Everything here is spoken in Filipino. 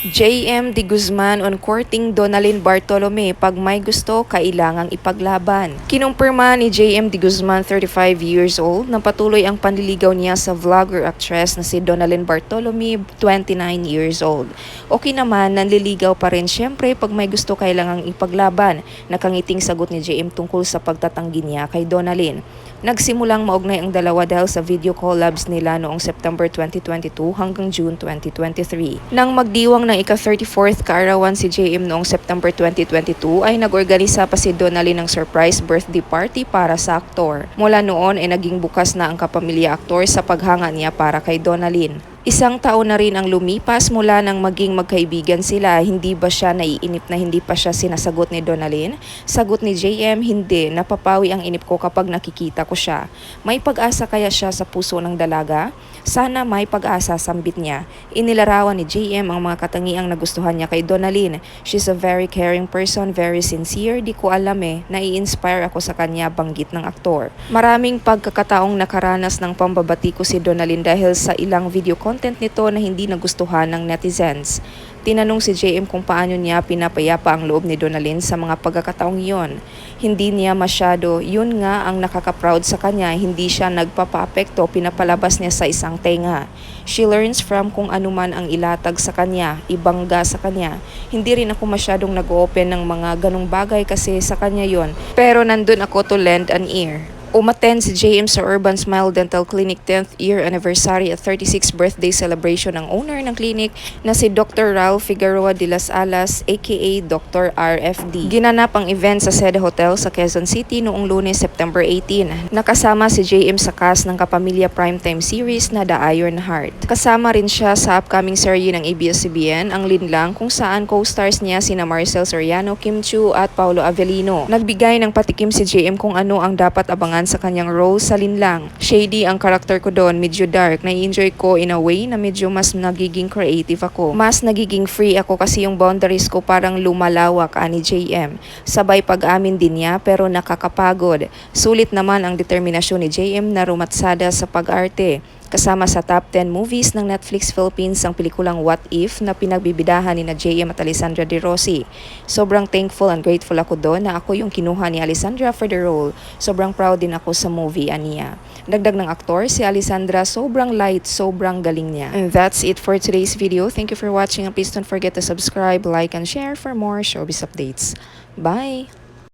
JM De Guzman on courting Donalyn Bartolome pag may gusto kailangang ipaglaban. Kinumpirma ni JM De Guzman 35 years old na patuloy ang panliligaw niya sa vlogger actress na si Donalyn Bartolome 29 years old. Okay naman, nanliligaw pa rin syempre pag may gusto kailangang ipaglaban. Nakangiting sagot ni JM tungkol sa pagtatanggi niya kay Donalyn. Nagsimulang maugnay ang dalawa dahil sa video collabs nila noong September 2022 hanggang June 2023. Nang magdiwang ng ika-34th kaarawan si JM noong September 2022 ay nag-organisa pa si Donalyn ng surprise birthday party para sa aktor. Mula noon ay naging bukas na ang kapamilya aktor sa paghanga niya para kay Donalyn. Isang taon na rin ang lumipas mula nang maging magkaibigan sila. Hindi ba siya naiinip na hindi pa siya sinasagot ni Donalyn? Sagot ni JM, hindi. Napapawi ang inip ko kapag nakikita ko siya. May pag-asa kaya siya sa puso ng dalaga? Sana may pag-asa sambit niya. Inilarawan ni JM ang mga katangiang nagustuhan niya kay Donalyn. She's a very caring person, very sincere. Di ko alam eh, nai-inspire ako sa kanya banggit ng aktor. Maraming pagkakataong nakaranas ng pambabati ko si Donalyn dahil sa ilang video content nito na hindi nagustuhan ng netizens. Tinanong si JM kung paano niya pinapayapa ang loob ni Donalyn sa mga pagkakataong iyon. Hindi niya masyado, yun nga ang nakaka-proud sa kanya, hindi siya nagpapapekto, pinapalabas niya sa isang tenga. She learns from kung ano man ang ilatag sa kanya, ibangga sa kanya. Hindi rin ako masyadong nag-open ng mga ganong bagay kasi sa kanya yon. Pero nandun ako to lend an ear. Umaten si JM sa Urban Smile Dental Clinic 10th year anniversary at 36th birthday celebration ng owner ng clinic na si Dr. Ralph Figueroa de las Alas aka Dr. RFD. Ginanap ang event sa Sede Hotel sa Quezon City noong lunes September 18. Nakasama si JM sa cast ng Kapamilya Primetime series na The Iron Heart. Kasama rin siya sa upcoming serie ng ABS-CBN ang Linlang kung saan co-stars niya sina Marcel Soriano, Kim Chu at Paulo Avellino. Nagbigay ng patikim si JM kung ano ang dapat abangan sa kanyang role sa Linlang. Shady ang karakter ko doon, medyo dark. Nai-enjoy ko in a way na medyo mas nagiging creative ako. Mas nagiging free ako kasi yung boundaries ko parang lumalawak ani JM. Sabay pag-amin din niya pero nakakapagod. Sulit naman ang determinasyon ni JM na rumatsada sa pag-arte. Kasama sa top 10 movies ng Netflix Philippines ang pelikulang What If na pinagbibidahan ni na JM at Alessandra De Rossi. Sobrang thankful and grateful ako doon na ako yung kinuha ni Alessandra for the role. Sobrang proud din ako sa movie aniya. Dagdag ng aktor, si Alessandra sobrang light, sobrang galing niya. And that's it for today's video. Thank you for watching please don't forget to subscribe, like, and share for more showbiz updates. Bye!